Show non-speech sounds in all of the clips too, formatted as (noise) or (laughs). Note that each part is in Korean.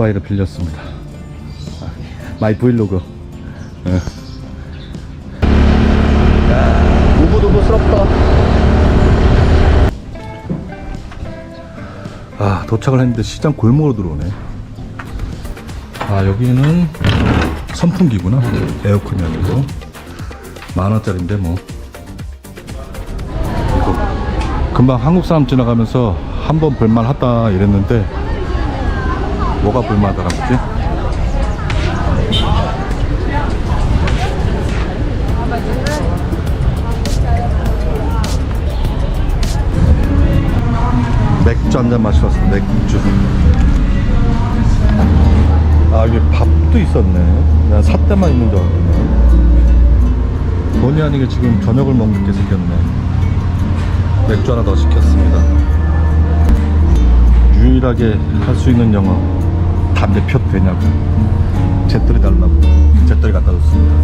오토바이를 빌렸습니다. 아, 마이 브이로그. 예. 야, 우부두부스럽다. 아, 도착을 했는데 시장 골목으로 들어오네. 아, 여기는 선풍기구나. 에어컨이 아니고. 만 원짜리인데 뭐. 금방 한국 사람 지나가면서 한 번 볼만 하다 이랬는데 뭐가 볼만하더라 보지? 맥주 한 잔 마시러 왔어 맥주. 아 여기 밥도 있었네. 난 삿대만 있는 줄 알았네. 본의 아니게 지금 저녁을 먹게 생겼네. 맥주 하나 더 시켰습니다. 유일하게 할 수 있는 영어 담배 펴도 되냐고. 재떨이 달라고. 재떨이 갖다 줬습니다.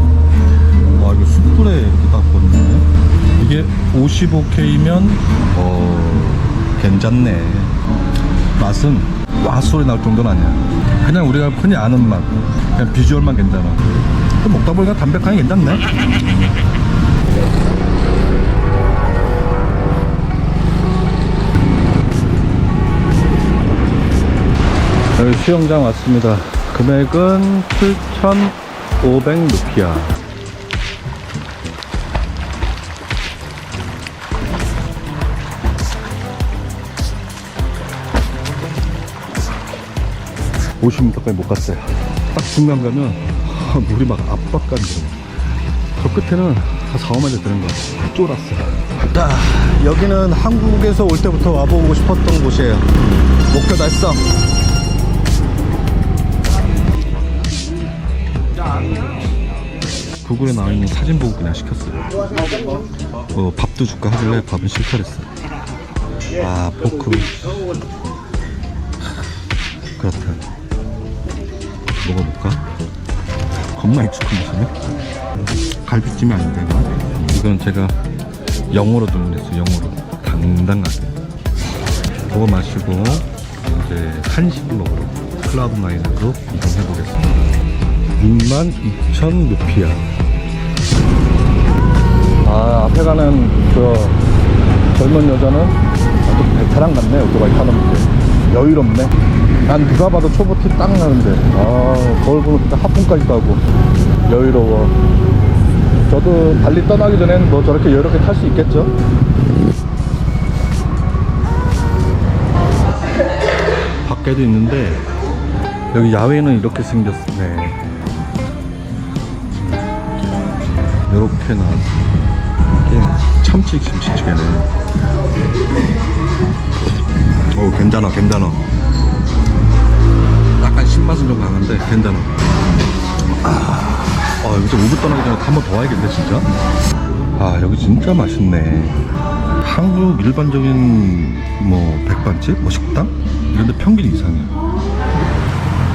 와 이거 숯불에 이렇게 딱 보이네. 이게 55K면 어 괜찮네. 맛은 와 소리 날 정도는 아니야. 그냥 우리가 흔히 아는 맛. 그냥 비주얼만 괜찮아. 또 먹다 보니까 담백하니 괜찮네 여기 수영장 왔습니다. 금액은 7,500 루피아. (50m까지) 못 갔어요. 딱 중간 가면 아, 물이 막 압박감이 저 끝에는 한 4, 5m 되는 거 같아 쫄았어 자 여기는 한국에서 올 때부터 와보고 싶었던 곳이에요. 목표 달성 구글에 나와 있는 사진 보고 그냥 시켰어요. 어, 밥도 줄까 하길래 밥은 그랬어. 아, 포크. 그렇다. 먹어볼까? 겁나 익숙한 맛이네. 갈비찜이 아닌데, 이거. 이건 제가 영어로 주문했어요, 영어로. 당당하게. 그거 마시고, 이제 한식을 먹으러 클라우드 나인으로 이동해보겠습니다. 62,000 루피아. 아, 앞에 가는 저 젊은 여자는 아주 베테랑 같네, 오토바이 타는 게. 여유롭네. 난 누가 봐도 초보 티 딱 나는데. 아, 거울 보면 진짜 하품까지도 하고. 여유로워. 저도 달리 떠나기 전엔 뭐 저렇게 여유롭게 탈 수 있겠죠? 밖에도 있는데, 여기 야외는 이렇게 생겼네. 이렇게 나 이게 참치 김치찌개네. 오 괜찮아 괜찮아. 약간 신맛은 좀 강한데 괜찮아. 아, 아 여기서 우붓 떠나기 전에 한 번 더 와야겠네 진짜? 아 여기 진짜 맛있네. 한국 일반적인 뭐 백반집? 뭐 식당? 이런데 평균 이상이야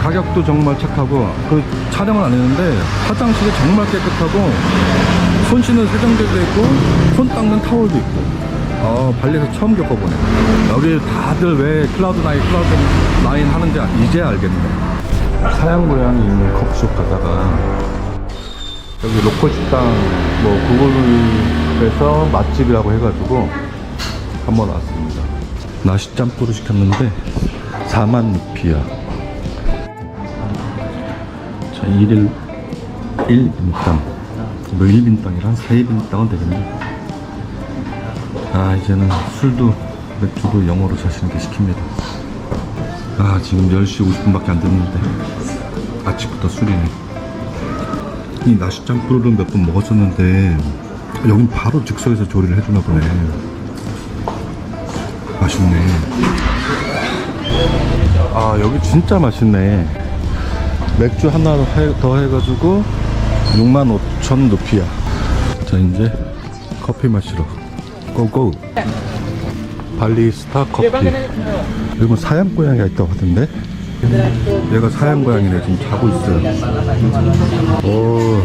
가격도 정말 착하고 그 촬영은 안 했는데 화장실이 정말 깨끗하고 손 씻는 세정대도 있고 손 닦는 타월도 있고. 어 발리에서 처음 겪어보네. 여기 다들 왜 클라우드 나인 클라우드 나인 하는지 이제 알겠네. 사양 고양이 있는 커피숍 가다가 여기 로컬 식당 뭐 구글에서 맛집이라고 해가지고 한번 왔습니다. 나시 짬뿌를 시켰는데 4만 루피아 자, 1일 1인당. 뭐 1인당이랑 한 4인당은 되겠네. 아, 이제는 술도 맥주도 영어로 자신 있게 시킵니다. 아, 지금 10시 50분밖에 안 됐는데. 아침부터 술이네. 이 나시장 뿌르를 몇 번 먹었었는데, 여긴 바로 즉석에서 조리를 해주나 보네. 맛있네. 아, 여기 진짜 맛있네. 맥주 하나 해- 더 해가지고 6만 5천 루피야 자 이제 커피 마시러. 고고. 발리스타 커피. 여기 사양 고양이가 있다고 하던데? 얘가 사양 고양이네. 지금 자고 있어요. 오.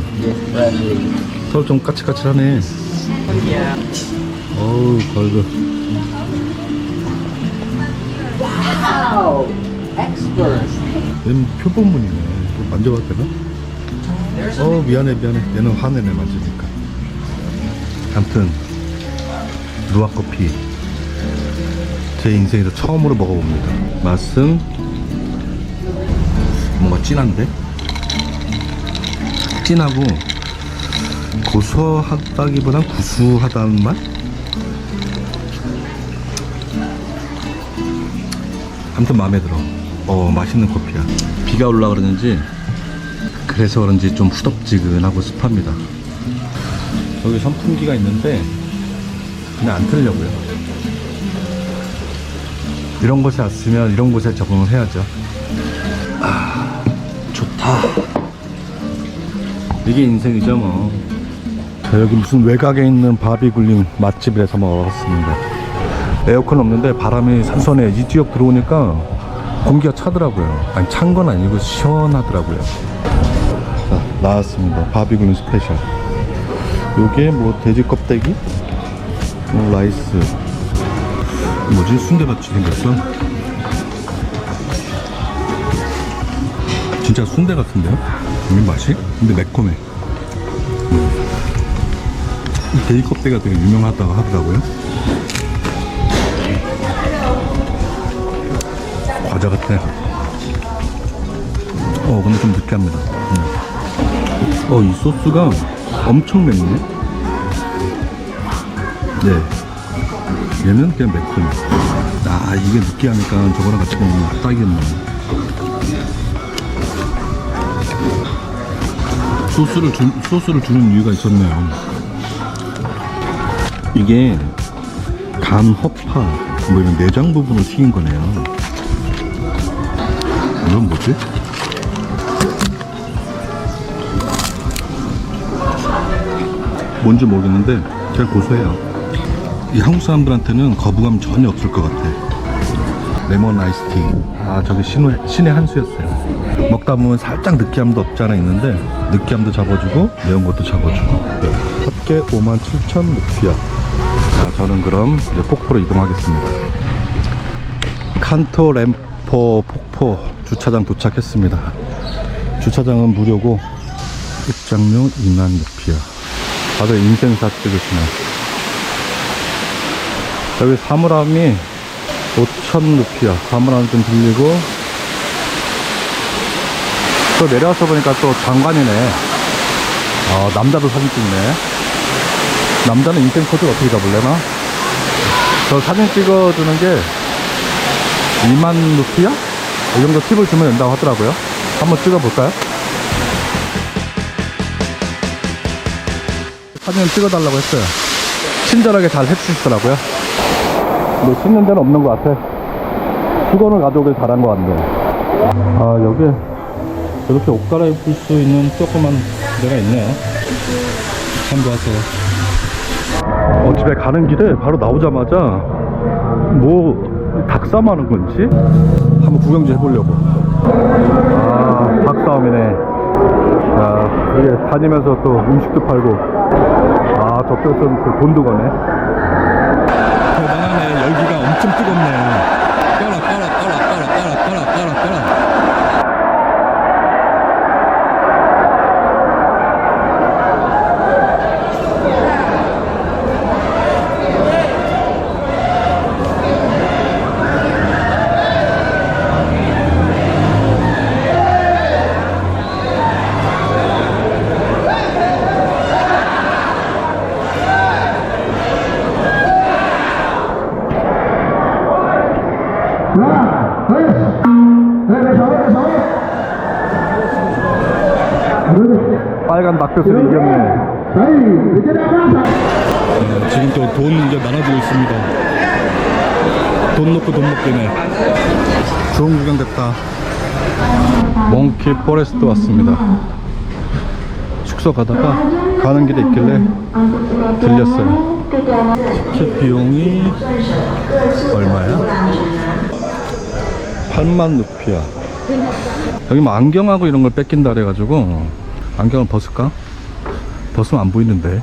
서로 좀 까칠까칠하네. 어우 걸그! Expert! 얘는 표본문이네. 또 만져봐도 되나? 어, 미안해, 미안해. 얘는 화내네, 만지니까. 아무튼, 루아커피. 제 인생에서 처음으로 먹어봅니다. 맛은 뭔가 진한데? 진하고 고소하다기보단 구수하다는 맛? 아무튼 마음에 들어. 어, 맛있는 커피야. 비가 올라 그러는지 그래서 그런지 좀 후덥지근하고 습합니다. 여기 선풍기가 있는데 그냥 안 틀려고요. 이런 곳에 왔으면 이런 곳에 적응을 해야죠. 아, 좋다. 이게 인생이죠 뭐. 자, 여기 무슨 외곽에 있는 바비굴링 맛집에서 먹었습니다. 에어컨 없는데 바람이 선선해. 이 지역 들어오니까 공기가 차더라고요. 아니 찬 건 아니고 시원하더라고요. 자, 나왔습니다. 바비굴링 스페셜. 요게 뭐 돼지 껍데기, 뭐 라이스, 뭐지 순대같이 생겼어. 진짜 순대 같은데요? 이 맛이? 근데 매콤해. 음. 이 돼지 껍데기가 되게 유명하다고 하더라고요. 과자 같아. 어, 근데 좀 느끼합니다. 음. 어, 이 소스가 엄청 맵네. 네. 얘는 그냥 매콤. 아, 이게 느끼하니까 저거랑 같이 먹으면 딱이겠네. 소스를 주, 소스를 주는 이유가 있었네요. 이게 간, 허파, 뭐 이런 내장 부분을 튀긴 거네요. 이건 뭐지? 뭔지 모르겠는데 되게 고소해요. 이 한국 사람들한테는 거부감 전혀 없을 것 같아. 레몬 아이스티. 아, 저기 신의, 신의 한 수였어요. 먹다 보면 살짝 느끼함도 없지 않아 있는데, 느끼함도 잡아주고, 매운 것도 잡아주고. 합계 57,000 루피아. 자, 저는 그럼 이제 폭포로 이동하겠습니다. 칸토 램포 폭포 주차장 도착했습니다. 주차장은 무료고, 입장료 2만 루피아. 다들 인생샷 찍으시네. 여기 사물함이 5천 루피야. 사물함 좀 빌리고. 또 내려와서 보니까 또 장관이네. 어, 남자도 사진 찍네. 남자는 인생 코드 어떻게 잡을래나? 저 사진 찍어주는 게 2만 루피야? 이 정도 팁을 주면 된다고 하더라고요. 한번 찍어볼까요? 사진을 찍어달라고 했어요. 친절하게 잘 해주시더라고요. 뭐 씻는 데는 없는 것 같아. 수건을 가져오길 잘한 것 같네. 아, 여기 이렇게 옷 갈아입을 수 있는 조그만 데가 있네요. 참고하세요. 어, 집에 가는 길에 바로 나오자마자 뭐 닭싸움 하는 건지 한번 구경 좀 해보려고. 아, 닭싸움이네. 자, 이게 다니면서 또 음식도 팔고. 아, 저쪽에서는 또 돈도 거네. 대단하네. 열기가 엄청 뜨겁네. 닭뼈슬이 이겼네. 지금 또 돈 이제 나눠주고 있습니다. 돈 놓고 돈 먹기네. 좋은 구경 됐다. 몽키 포레스트 왔습니다. 숙소 가다가 가는 길에 있길래 들렸어요. 티켓 비용이 얼마야? 8만 루피야. 여기 뭐 안경하고 이런 걸 뺏긴다 그래가지고 안경을 벗을까? 벗으면 안 보이는데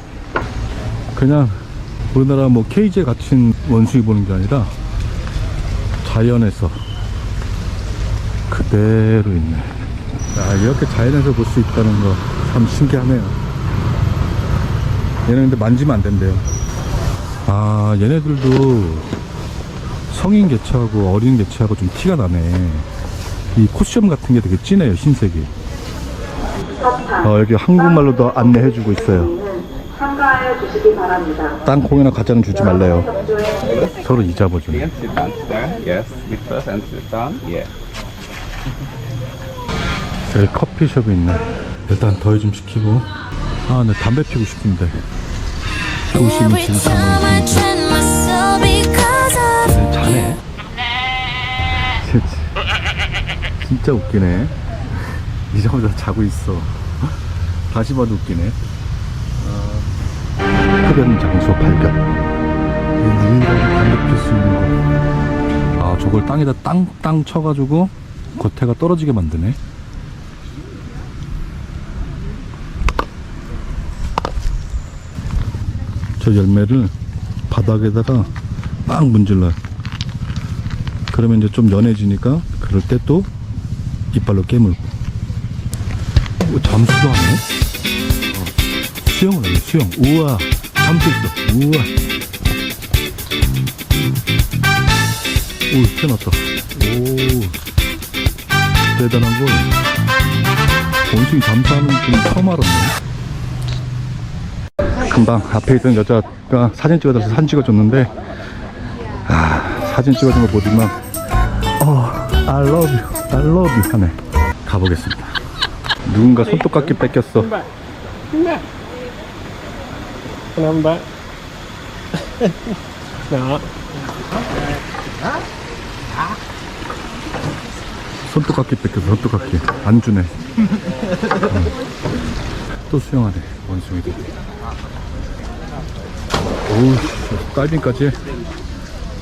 그냥 우리나라 뭐 케이지에 갇힌 원숭이 보는 게 아니라 자연에서 그대로 있네. 야, 이렇게 자연에서 볼 수 있다는 거 참 신기하네요. 얘는 근데 만지면 안 된대요. 아, 얘네들도 성인 개체하고 어린 개체하고 좀 티가 나네. 이 쿠션 같은 게 되게 진해요, 흰색이. 어, 여기 한국말로도 안내해주고 있어요. 땅콩이나 과자는 주지 말래요. 서로. Yeah. 여기 커피숍이 있네. 일단 더위 좀 식히고. 아, 나 담배 피고 싶은데. 조심히 train myself because of 자네. 진짜 웃기네. 이자마자 자고 있어. 다시 봐도 웃기네. 어, 흡연 장소 발견. 유일하게 담배 필수 있는 곳. 아, 저걸 땅에다 땅 땅 쳐가지고 겉에가 떨어지게 만드네. 저 열매를 바닥에다가 빵 문질러요. 그러면 이제 좀 연해지니까 그럴 때 또 이빨로 깨물고. 오, 잠수도 하네? 어, 수영을 하네, 수영. 우와, 잠수 있어. 우와. 오, 태어났다. 오, 대단한 걸. 원숭이 잠수하는 분 처음 알았네. 금방 앞에 있던 여자가 사진 찍어달라서 사진 찍어줬는데 아 사진 찍어준 거 보지만 어 I love you I love you 하네 가보겠습니다 누군가 손톱깎이 뺏겼어 Kenapa? Nah, 손톱깎이 뺏겼어 손톱깎이. 안 주네. 응. 또 수영하네 원숭이들. 오우 씨, 다이빙까지 해.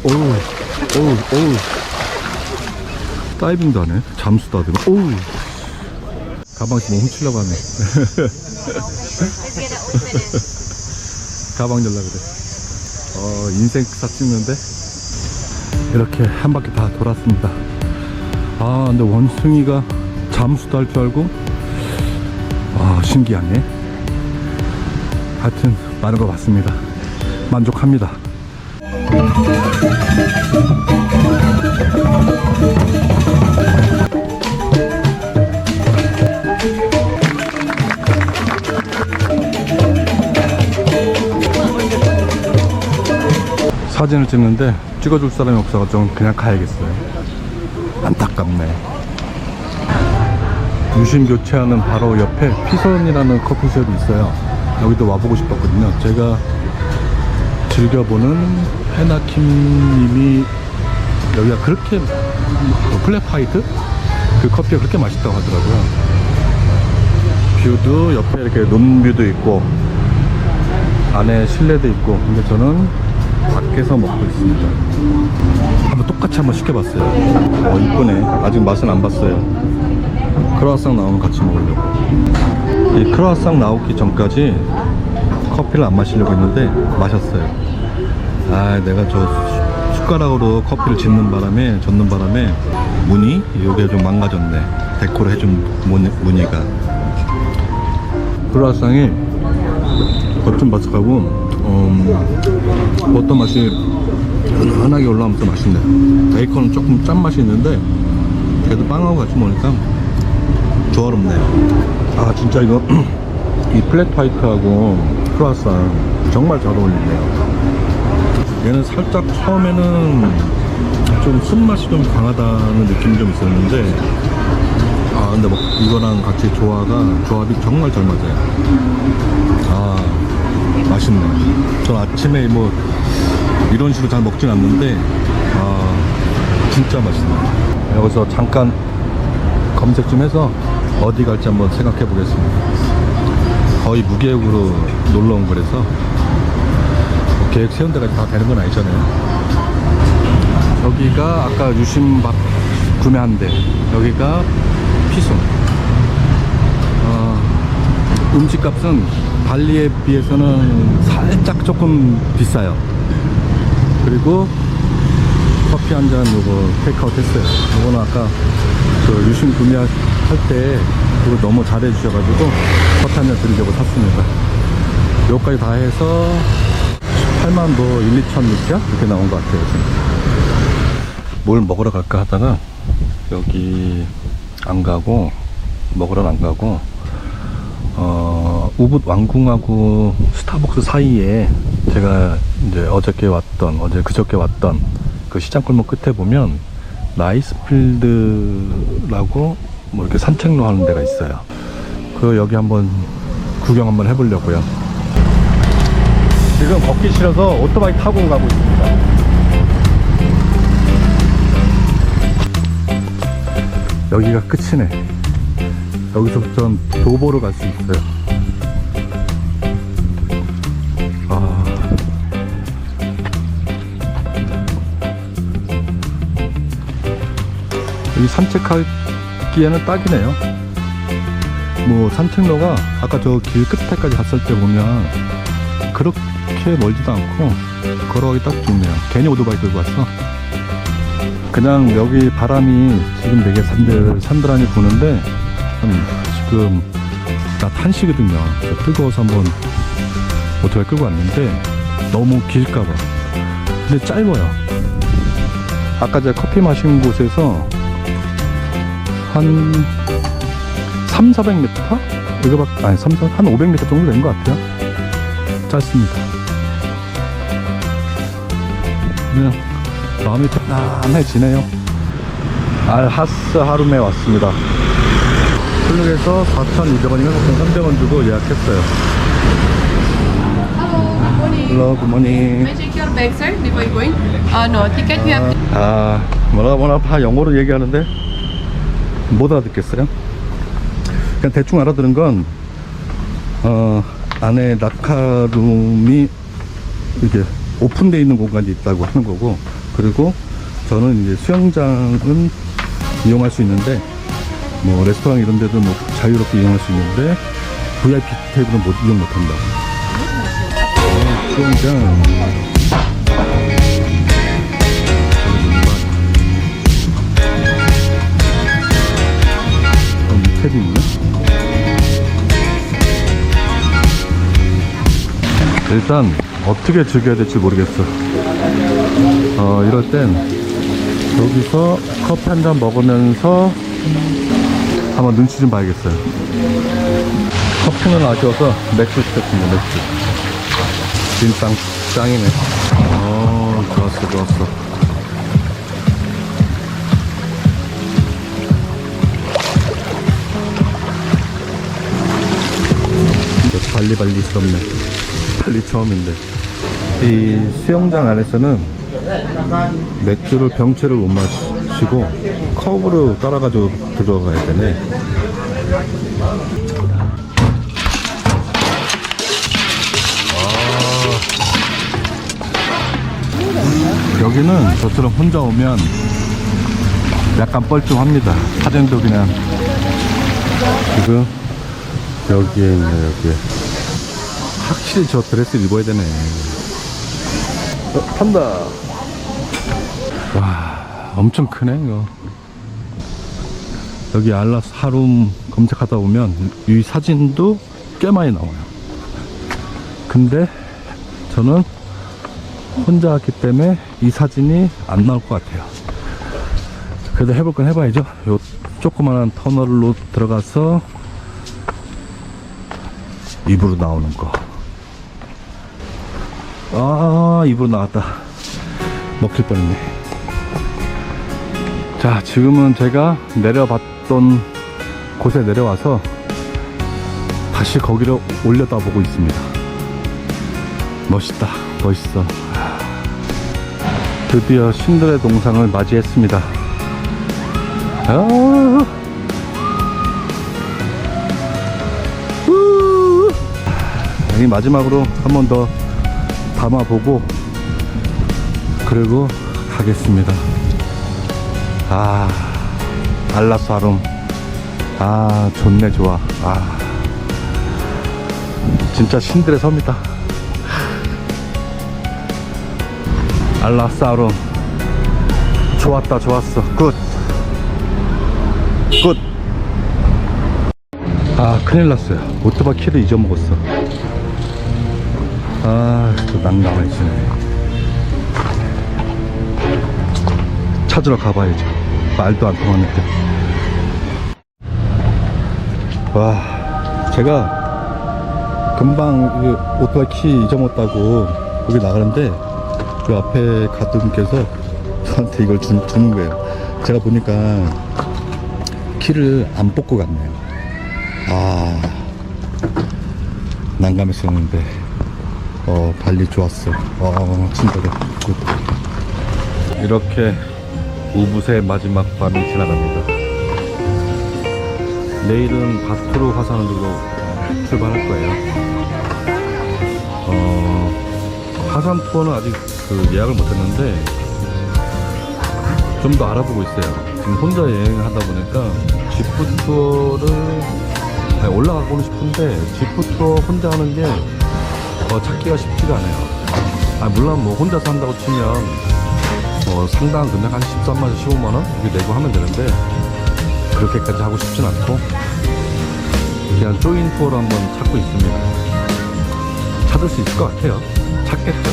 오우 오우 오우. 다이빙도 하네. 잠수도 하더니 오우. 가방씩 뭐 훔치려고 하네 (laughs) (laughs) 가방 열라 그래. 어 인생 사 찍는데? 이렇게 한 바퀴 다 돌았습니다. 아 근데 원숭이가 잠수도 할 줄 알고? 아 신기하네. 하여튼 많은 거 봤습니다. 만족합니다 사진을 찍는데 찍어줄 사람이 없어가지고 그냥 가야겠어요 안타깝네 유심 교체하는 바로 옆에 피선이라는 커피숍이 있어요. 여기도 와보고 싶었거든요. 제가 즐겨보는 헤나킴님이 여기가 그렇게 그 플랫 화이트 그 커피가 그렇게 맛있다고 하더라고요. 뷰도 옆에 이렇게 논뷰도 있고 안에 실내도 있고 근데 저는 밖에서 먹고 있습니다. 한번 똑같이 한번 시켜봤어요. 어 이쁘네. 아직 맛은 안 봤어요. 크로아상 나오면 같이 먹으려고. 이 크로아상 나오기 전까지 커피를 안 마시려고 했는데 마셨어요. 아, 내가 저 숟- 숟가락으로 커피를 짓는 바람에 젓는 바람에 무늬 요게 좀 망가졌네. 데코를 해준 무늬, 무늬가. 크로아상이 겉은 바삭하고 음, 어떤 맛이 은은하게 올라오면서 맛있네. 베이컨은 조금 짠맛이 있는데 그래도 빵하고 같이 먹으니까 조화롭네요. 아 진짜 이거 (clears throat) 이 플랫 화이트하고 크로아상 정말 잘 어울리네요. 얘는 살짝 처음에는 좀 쓴맛이 좀 강하다는 느낌이 좀 있었는데 아 근데 뭐 이거랑 같이 조화가 조합이 정말 잘 맞아요. 아 맛있네. 전 아침에 뭐 이런 식으로 잘 먹진 않는데 아 진짜 맛있네. 여기서 잠깐 검색 좀 해서 어디 갈지 한번 생각해 보겠습니다. 거의 무계획으로 놀러 온 거라서 뭐 계획 세운 데가 다 되는 건 아니잖아요. 여기가 아까 유심밥 구매한 데, 여기가 피순. 어, 음식값은 발리에 비해서는 살짝 조금 비싸요. 그리고 커피 한 잔 요거 테이크아웃 했어요. 요거는 아까 저 유심 구매할 때 그거 너무 잘해 주셔가지고 첫 한잔 드리려고 샀습니다. 요까지 다 해서 18만 도 1, 2천 루피아 이렇게 나온 것 같아요. 지금. 뭘 먹으러 갈까 하다가 여기 안 가고 먹으러 안 가고 어 우붓 왕궁하고 스타벅스 사이에 제가 이제 어저께 왔던 어제 그저께 왔던 그 시장 골목 끝에 보면 나이스필드라고 뭐 이렇게 산책로 하는 데가 있어요. 그 여기 한번 구경 한번 해보려고요. 지금 걷기 싫어서 오토바이 타고 가고 있습니다. 여기가 끝이네. 여기서부터 도보로 갈 수 있어요. 아. 여기 산책하기에는 딱이네요. 뭐 산책로가 아까 저 길 끝에까지 갔을 때 보면 그렇게 멀지도 않고 걸어가기 딱 좋네요. 괜히 오토바이 들고 왔어. 그냥 여기 바람이 지금 되게 산들, 산들하니 부는데 음, 지금 낮 1시거든요. 뜨거워서 한번 오토바이 끌고 왔는데 너무 길까봐. 근데 짧아요. 아까 제가 커피 마신 곳에서 한 3, 400m? 이거밖에, 아니, 3, 4, 한 500m 정도 된 것 같아요. 짧습니다. 그냥 마음이 편안해지네요. 알하스 하룸에 왔습니다. 클룩에서 4,200원인가 4,300원 주고 예약했어요. Hello, good morning. May I check your bag, sir, before you going? Uh, no, ticket we have 아, 뭐라 뭐라 다 영어로 얘기하는데 못 알아듣겠어요. 그냥 대충 알아들은 건 어, 안에 낙하룸이 이게 오픈되어 있는 공간이 있다고 하는 거고 그리고 저는 이제 수영장은 이용할 수 있는데 뭐 레스토랑 이런 데도 뭐 자유롭게 이용할 수 있는데 VIP 테이블은 못 이용 못 한다. 어, 수영장 어, 밑에도 있네. 일단 어떻게 즐겨야 될지 모르겠어. 어, 이럴 땐 여기서 커피 한잔 먹으면서 한번 눈치 좀 봐야겠어요. 커피는 아쉬워서 맥주 시켰습니다, 맥주. 진짜 짱이네. 어, 좋았어, 좋았어. 이거 발리발리 스럽네. 발리 처음인데. 이 수영장 안에서는 맥주를 병채를 못 마시고 컵으로 따라가지고 들어가야 되네. 아. 여기는 저처럼 혼자 오면 약간 뻘쭘합니다. 사진도 그냥 지금 여기에 있네 여기에 확실히 저 드레스를 입어야 되네 어, 탄다 와 엄청 크네 이거 여기 알라스 하룸 검색하다 보면 이 사진도 꽤 많이 나와요 근데 저는 혼자 왔기 때문에 이 사진이 안 나올 것 같아요 그래도 해볼 건 해봐야죠 요 조그만한 터널로 들어가서 입으로 나오는 거. 아, 입으로 나왔다. 먹힐 뻔했네. 자, 지금은 제가 내려봤 던 곳에 내려와서 다시 거기를 올려다 보고 있습니다. 멋있다. 멋있어. 드디어 신들의 동상을 맞이했습니다. 아, 우. 이 마지막으로 한 번 더 담아보고 그리고 가겠습니다. 아 알라스 아롬 아 좋네 좋아 아 진짜 신들의 섬이다. 알라스 아롬 좋았다 좋았어 굿 끝. 아, 큰일 났어요. 오토바이 키를 잊어먹었어. 아, 또 난감해지네. 찾으러 가봐야죠. 말도 안 통하는데. 와, 제가 금방 이 오토바이 키 잊어먹었다고 여기 나가는데 그 앞에 가등께서 저한테 이걸 주, 주는 거예요. 제가 보니까 키를 안 뽑고 갔네요. 아, 난감했었는데, 어, 달리 좋았어. 어, 친절해. 굿. 이렇게 우붓의 마지막 밤이 지나갑니다. 내일은 바투르 화산으로 출발할 거예요. 어, 화산 투어는 아직 그 예약을 못했는데 좀 더 알아보고 있어요. 지금 혼자 여행을 하다 보니까 지프 투어를 아니, 올라가고는 싶은데 지프 투어 혼자 하는 게 어, 찾기가 쉽지가 않아요. 아, 물론 뭐 혼자서 한다고 치면 뭐 상당한 금액 한 13만 원, 15만 원 이렇게 내고 하면 되는데 그렇게까지 하고 싶진 않고 그냥 조인 투어로 한번 찾고 있습니다. 찾을 수 있을 것 같아요. 찾겠죠.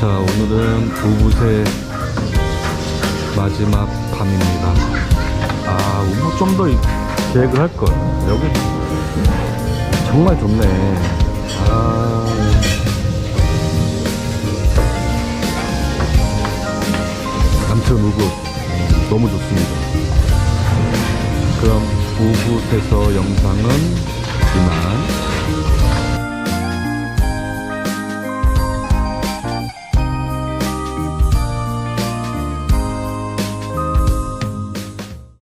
자, 오늘은 우붓의 마지막 밤입니다. 아, 우붓 좀더 계획을 할 걸. 여기 정말 좋네. 아. 우붓 음, 너무 좋습니다. 그럼 우붓에서 영상은 이만